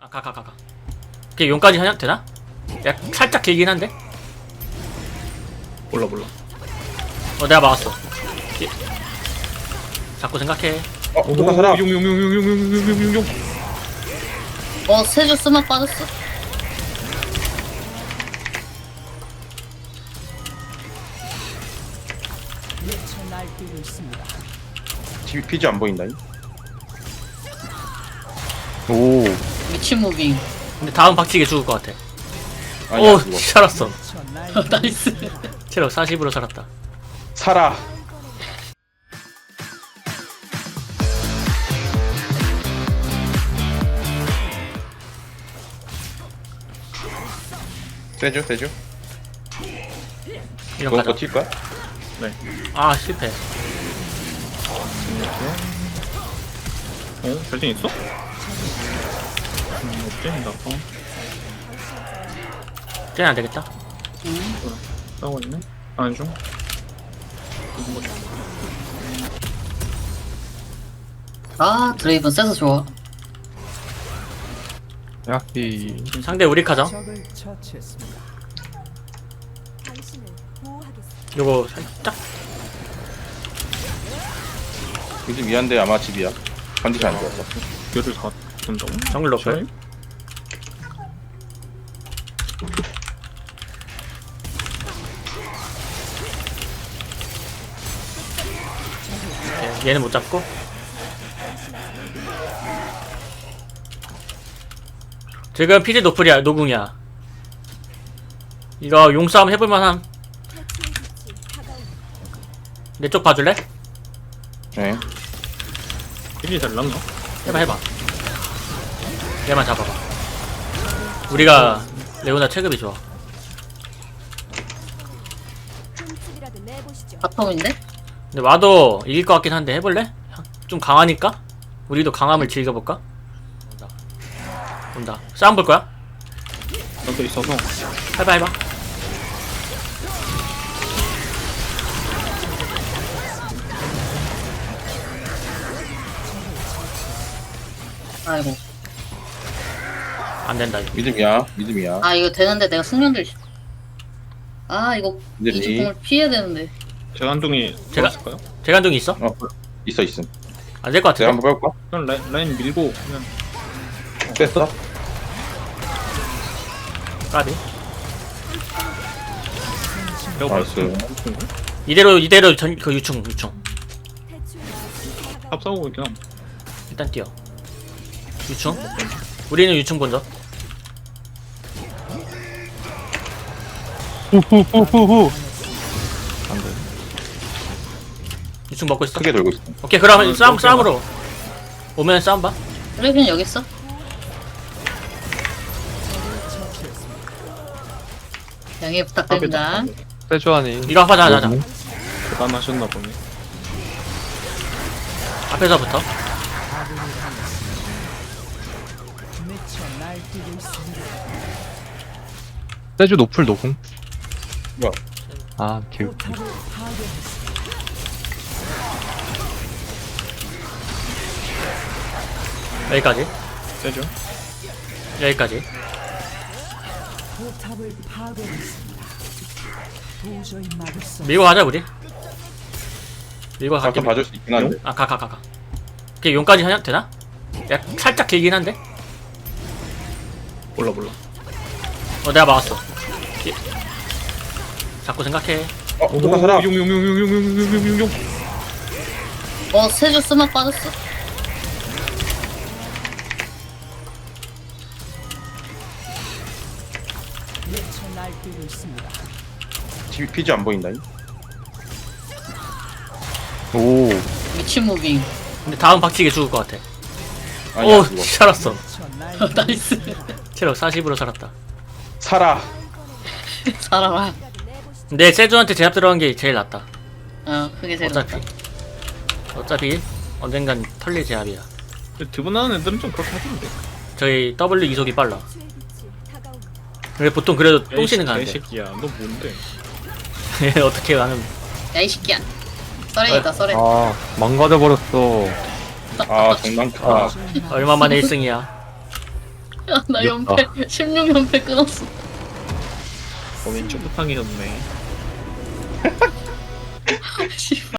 아, 가, 가, 가, 가. 그게 용까지 하냐? 되나? 야, 살짝 길긴 한데? 몰라 몰라. 어, 내가 막았어. 예. 자꾸 생각해. 어, 누가 살아? 용용용용용용용용용. 어, 세주 스마 빠졌어. TV 피지 안 보인다. 이. 오, 미친 무빙. 근데 다음 박치기 죽을 것 같아. 아니야, 오, 죽어. 살았어. 나이스. 체력 40으로 살았다. 살아. 세죠, 세죠. 이런 그거 가자. 버틸 거야? 아, 실패. 어? 별등 있어? 음, 없지? 나 어, 쟤는 안 되겠다. 싸우고 있네. 안 중. 아, 드레이븐 세서 좋아. 야히. 지금 상대 우리 카정. 적을 처치했습니다. 당신을 보호하겠습니다. 요거 살짝. 요즘 미안데 아마 집이야. 컨디션 안 좋았어. 열을 다 든다 고? 정글. 오케이, 얘는 못 잡고. 지금 피지 노플이야, 노궁이야. 이거 용싸움 해볼만함. 내 쪽 봐줄래? 네. 일이 잘 났나? 해봐 해봐 얘만 잡아봐 우리가 레오나 체급이 좋아 내보시죠. 바텀인데? 근데 와도 이길 것 같긴 한데 해볼래? 좀 강하니까? 우리도 강함을 즐겨볼까? 온다 온다 싸움 볼 거야? 나도 있어서. 해봐 해봐 아이고. 안 된다 이거 믿음이야, 믿음이야. 아, 이거 되는데 내가 숙련들. 아, 이거 믿음이. 이 주공을 피해야 되는데. 재간둥이 제가- 제가... 있을까요? 재간둥이 있어? 어, 있어, 있음. 안 될것 내가 같은데? 한번 가볼까? 그냥 라인, 라인 밀고 그냥 됐어? 까비. 나이스. 이대로 이대로 전, 그 유충 유충. 합 싸우고 함. 일단 뛰어 유충 우리는 유충 본다 후후후후후. 안 돼. 유충 먹고 있어 크게 돌고 있어. 오케이 그럼 어, 싸움 오케이, 싸움으로 오면 싸움 봐 드레이븐 여기 있어? 양해 부탁드립니다. 세주하니. 이거 하자 하자 하자 대단하셨나 보네. 앞에서부터. 세주 노플 노궁. 뭐야? 아, 개웃기. 여기까지 세죠? 여기까지 포탑을 파괴했습니다. 도저히 막을 수 밀고 가자 우리 밀고 갈게 가끔 봐줄 수 있긴 한데. 아 가 가 가 가 그게 용까지 하냐 되나? 야 살짝 길긴 한데 몰라 몰라. 어 내가 막았어 예. 자꾸 생각해 어? 용용용용용용용용. 어, 세주 스마 빠졌어. 피지 안 보인다. 이. 오, 미친 무빙. 근데 다음 박치기 죽을 것 같아 아니야, 오 죽어. 살았어 나이스. 체력 40으로 살았다 살아. 살아라. 근데 세주한테 제압 들어간 게 제일 낫다 어, 그게 제일 어차피 낫다. 어차피 언젠간 털릴 제압이야 드분 하는 애들은 좀 그렇게 하던데. 저희 W 이속이 빨라. 근데 보통 그래도 똥 씻는 야, 이 가는데 새끼야, 너 뭔데? 어떻게 나는 야, 이 새끼야. 썰에 있다, 썰에. 아, 망가져버렸어. 아, 장난카. 아. 얼마 만에 1승이야 야, 나 이겼다. 연패 16연패 끊었어. 어 왼쪽 부탕이셨네 Cicho.